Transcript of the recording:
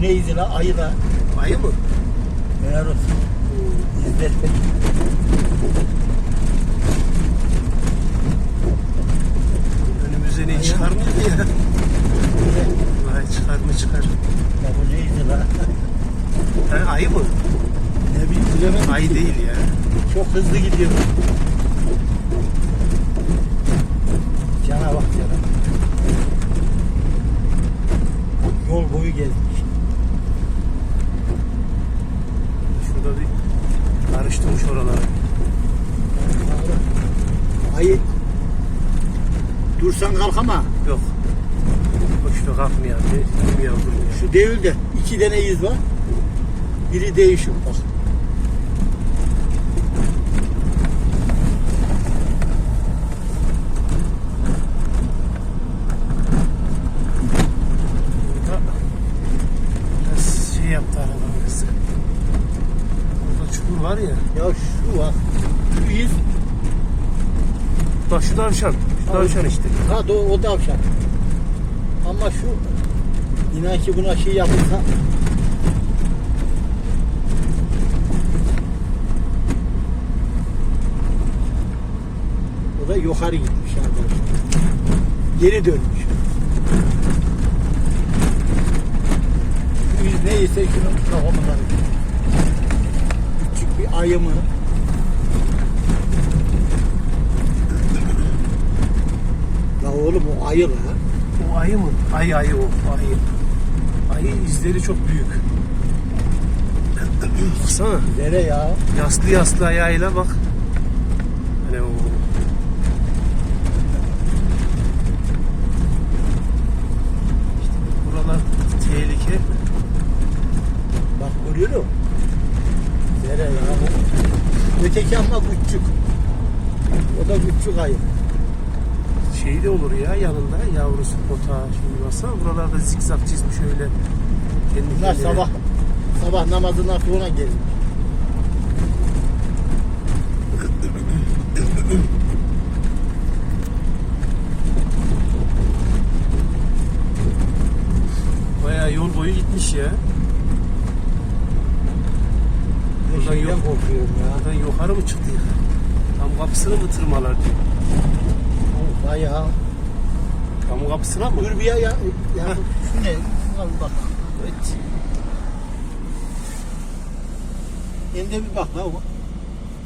ne izi la? Ayı la. Ayı mı? Helal olsun. İzler. Önümüze ne çıkar mı ya? Vallahi çıkar mı çıkar. Ya bu ne izi la? Ha, ayı mı? Ne bileyim bilemedim. Ayı değil ya. Çok hızlı gidiyor. Cana bak cana. Yol boyu gezmiş. Ayı dursan kalkama. Yok. Boşuna kalkmıyor. Ne, durmuyor. Şu devirde iki tane iz var. Biri değişiyor bak. Burada biraz şey yaptı arabanın hızı. Burada çukur var ya. Ya şu var. Şu iz. Bak şu tavşan. Şu tavşan işte. Ha doğru o tavşan. Ama şu inan ki buna şey yapılsa O da yukarı gitmiş arkadaşlar. Geri dönmüş. Şu iz neyse şunun kafamına. Küçük bir ayı mı? Oğlum o ayı la. O ayı mı? Ayı ayı o. Ayı. Ayı izleri çok büyük. Baksana. Nere ya? Yaslı yaslı ayağıyla bak. Hani o İşte buralar tehlike. Bak görüyor musun? Nere ya? Öteki ama küçük. O da küçük ayı. Şey de olur ya yanında yavrusu pota. Şimdi baksana buralarda zikzak çizmiş öyle. Kendi Bunlar kendine. sabah sabah namazından sonra gelir. Bayağı yol boyu gitmiş ya. Buradan şeyden yok. korkuyorum ya. Buradan yukarı mı çıktı ya? Tam kapısını mı tırmalar diyor. Bayağı. Tam kapısına mı? Dur bir ya. ya, ya şu ne? Bir bak. Evet. Elinde bir bak la o.